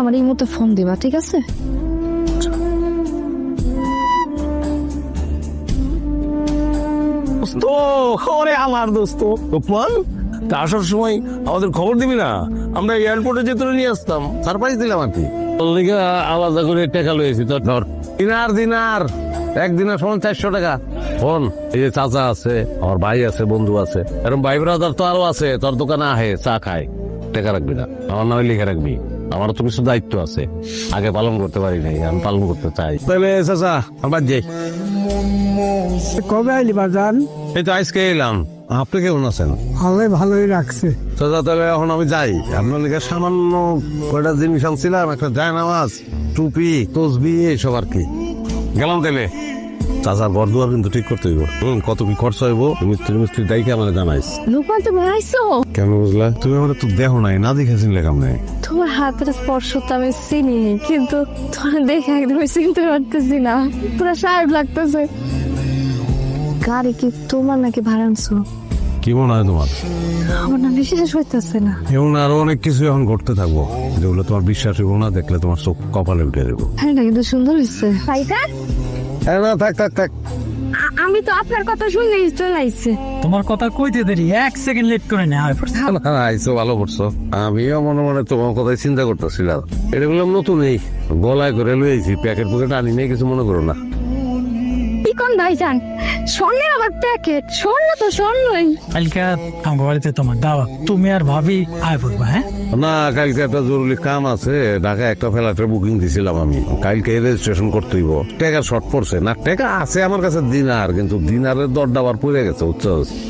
আমার এই মতো ফোন দিবা ঠিক আছে? দোস্ত ওরে আমার দোস্ত। গোপাল তা আসার সময় আমাদের খবর দিবি না? আমরা এয়ারপোর্টে যে তোরে নিয়ে আসতাম। সারপ্রাইজ দিলাম আর কি। আলাদা করে টাকা লয়েছি তোর ধর। দিনার দিনার। একদিনের সময় চারশো টাকা। ফোন? এই যে চাচা আছে আমার ভাই আছে বন্ধু আছে। এরকম ভাই ব্রাদার তো আরও আছে তোর দোকানে আহে চা খায়। টাকা রাখবি না। আমার নামে লিখে রাখবি। আমার তো কিছু দায়িত্ব আছে। আগে পালন করতে পারি নাই আমি পালন করতে চাই। তাহলে চাচা আমার যাই কবে আইলি বাজান? এই তো আজকে এলাম। আপনি কেমন আছেন? ভালোই ভালোই রাখছে চাচা তাহলে এখন আমি যাই। আপনার লিগে সামান্য কয়টা জিনিস আনছিলাম একটা জায়নামাজ টুপি তসবি এইসব আর কি। গেলাম তাহলে। চাচার ঘর দুয়ার কিন্তু ঠিক করতে হইব। হুম কত কি খরচ হইব? মিস্ত্রি মিস্ত্রি দায়িকে আমার জানাইস লোকমান তুমি আইসো কেন বুঝলা? তুমি আমার তো দেখো নাই না দেখেছিল কেমন? তোমার হাতের স্পর্শ তো আমি চিনি কিন্তু তোমার দেখে একদমই চিনতে পারতেছি না। পুরো শার্প লাগতেছে। গাড়ি কি তোমার নাকি ভাড়া কি মনে হয় তোমার? আমার না বিশ্বাস হইতেছে না। এবং আরও অনেক কিছু এখন ঘটতে থাকব। যেগুলো তোমার বিশ্বাস হইব না দেখলে তোমার চোখ কপালে উঠে দেবো হ্যাঁ না কিন্তু সুন্দর হয়েছে ভাইটা না থাক থাক থাক। আমি তো আপনার কথা শুনেই চলে আইছে। তোমার কথা কইতে দেরি এক সেকেন্ড লেট করে নেয় হয় আইসো ভালো করছ। আমিও মনে মনে তোমার কথাই চিন্তা করতেছিলাম। এটা বললাম নতুন এই গলায় করে লইছি প্যাকেট প্যাকেট আনি নেই কিছু মনে করো না। কোন ভাইজান স্বর্ণের আবার প্যাকেট। স্বর্ণ তো স্বর্ণই। কালকে আমার বাড়িতে তোমার দাওয়া তুমি আর ভাবি আয় পড়বা হ্যাঁ? না কালকে একটা জরুরি কাম আছে। ঢাকায় একটা ফ্ল্যাটের বুকিং দিছিলাম আমি। কালকে রেজিস্ট্রেশন করতে হইব। টাকা শর্ট পড়ছে। না টাকা আছে আমার কাছে দিনার কিন্তু দিনারের দরটা আবার পড়ে গেছে বুঝছ?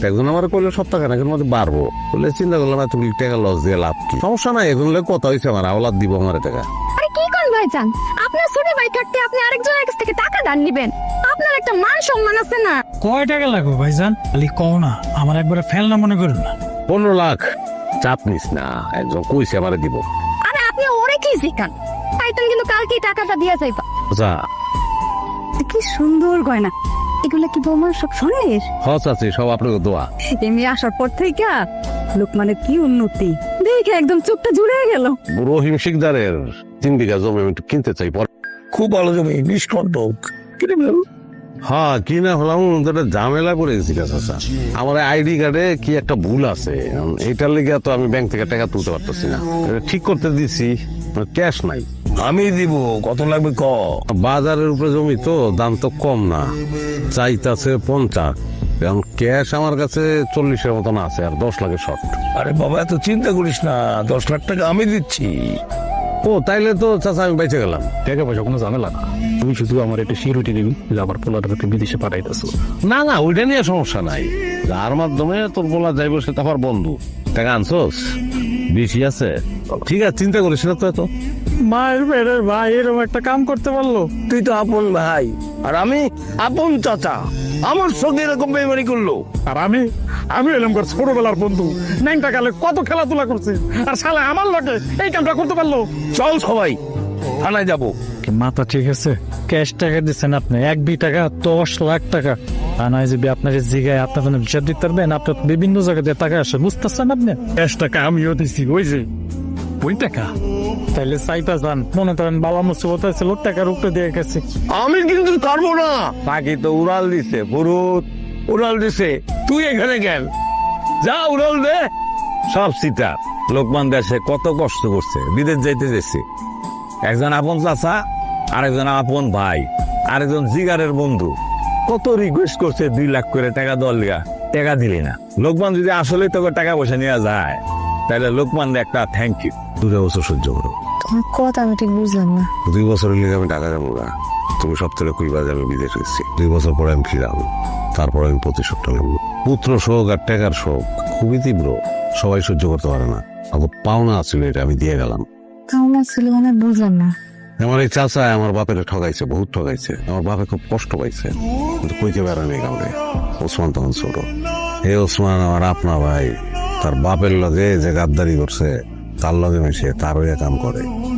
একজন আমার কইলে সপ্তাহখানেকের মধ্যে বাড়বো। বলে চিন্তা করলাম এত টাকা লস দিয়ে লাভ কি? সমস্যা নাই এখন কথা হয়েছে আমার আওলাদ দিব আমার টাকা। আরে কি কোন ভাইজান? আপনার ছোট ভাই থাকতে আপনি আরেকজনের কাছ থেকে টাকা দান নিবেন। আপনার একটা মান সম্মান আছে না? কয় টাকা লাগবে ভাইজান? খালি কও না আমার একবারে ফেলনা মনে করুন না। পনেরো লাখ। চাপ নিস না একজন কইছে আমার দিব। আরে আপনি ওরে কি শিখান? পাইতেন কিন্তু কালকেই টাকাটা দিয়ে যাইবা। আচ্ছা কি সুন্দর গয়না। এগুলো কি বৌমার সব স্বর্ণের? হস আছে সব আপনাকে দোয়া। এমনি আসার পর থেকে লোকমানের কি উন্নতি। দেখে একদম চোখটা জুড়ে গেল। রহিম শিকদারের তিন বিঘা জমি আমি একটু কিনতে চাই খুব ভালো জমি বিশ কিনে ফেল। হ্যাঁ কি না হলাম একটা ঝামেলা করে চাচা। আমার আইডি কার্ডে কি একটা ভুল আছে? এইটার লেগে তো আমি ব্যাংক থেকে টাকা তুলতে পারতেছি না। এটা ঠিক করতে দিছি ক্যাশ নাই। আমি দিব কত লাগবে ক? বাজারের উপরে জমি তো দাম তো কম না। চাইতাছে পঞ্চাশ। এখন ক্যাশ আমার কাছে চল্লিশের মতন আছে আর দশ লাখের শর্ট আরে বাবা এত চিন্তা করিস না দশ লাখ টাকা আমি দিচ্ছি। ও তাইলে তো চাচা আমি বেঁচে গেলাম। টাকা পয়সা কোনো ঝামেলা না। তুমি শুধু আমার একটা সিউরিটি দিবি যে আমার পোলাটাকে বিদেশে পাঠাইতেছো। না না ওইটা নিয়ে সমস্যা নাই। যার মাধ্যমে তোর বলা যাইব সে তো আমার বন্ধু। টাকা আনছোস? বেশি আছে? ঠিক আছে চিন্তা করিস না তো এত। মায়ের বেড়ের ভাই এরকম একটা কাম করতে পারল? তুই তো আপন ভাই। আর আমি আপন চাচা। আমার সঙ্গে এরকম বেমানি করল। আর আমি আমি এলাম কর ছোটবেলার বন্ধু। ন্যাংটা কালে কত খেলাধুলা করছে। আর শালা আমার লগে এই কামটা করতে পারল। চল সবাই থানায় যাব। মাথা ঠিক আছে? ক্যাশ টাকা দিচ্ছেন আপনি এক বি টাকা দশ লাখ টাকা। আর নয় যদি আপনার এই জায়গায় আপনার জন্য বিচার দিতে পারবেন আপনার বিভিন্ন জায়গা দিয়ে টাকা আসে বুঝতেছেন আপনি? ক্যাশ টাকা আমিও দিছি ওই যে। ওই টাকা? তাইলে চাইতা যান মনে করেন বাবা মুসিবত আছে লোক টাকার উপরে দিয়ে গেছে। আমি কিন্তু পারব না। বাকি তো উড়াল দিছে ফুরুত উড়াল দিছে। তুই এখানে গেল যা উড়াল দে। সব সীতা। লোকমান দেশে কত কষ্ট করছে। বিদেশ যাইতে যাচ্ছে একজন আপন চাচা আরেকজন আপন ভাই আরেকজন জিগারের বন্ধু। কত রিকোয়েস্ট করছে দুই লাখ করে টাকা দেওয়ার লিগা। টাকা দিলি না। লোকমান যদি আসলে তোকে টাকা পয়সা নেওয়া যায় তাহলে লোকমান একটা থ্যাংক ইউ দুটো বছর সহ্য করো। কথা আমি ঠিক বুঝলাম না। দুই বছরের লিগে আমি টাকা দেবো না। তুমি সব থেকে কইবা যে আমি বিদেশ গেছি। দুই বছর পরে আমি ফিরাম তারপরে আমি প্রতিশোধটা নেব। পুত্র শোক আর টাকার শোক খুবই তীব্র। সবাই সহ্য করতে পারে না। আমার পাওনা ছিল এটা আমি দিয়ে গেলাম। কেমন ছিল মানে বুঝলাম না। আমার এই চাচা আমার বাপের ঠগাইছে বহুত ঠগাইছে। আমার বাপে খুব কষ্ট পাইছে। কিন্তু কইতে পারে নাই কাউরে। ওসমান তখন ছোট। হে ওসমান আমার আপনা ভাই তার বাপের লগে যে গাদ্দারি করছে তার লগে মিশে তার ওই কাম করে।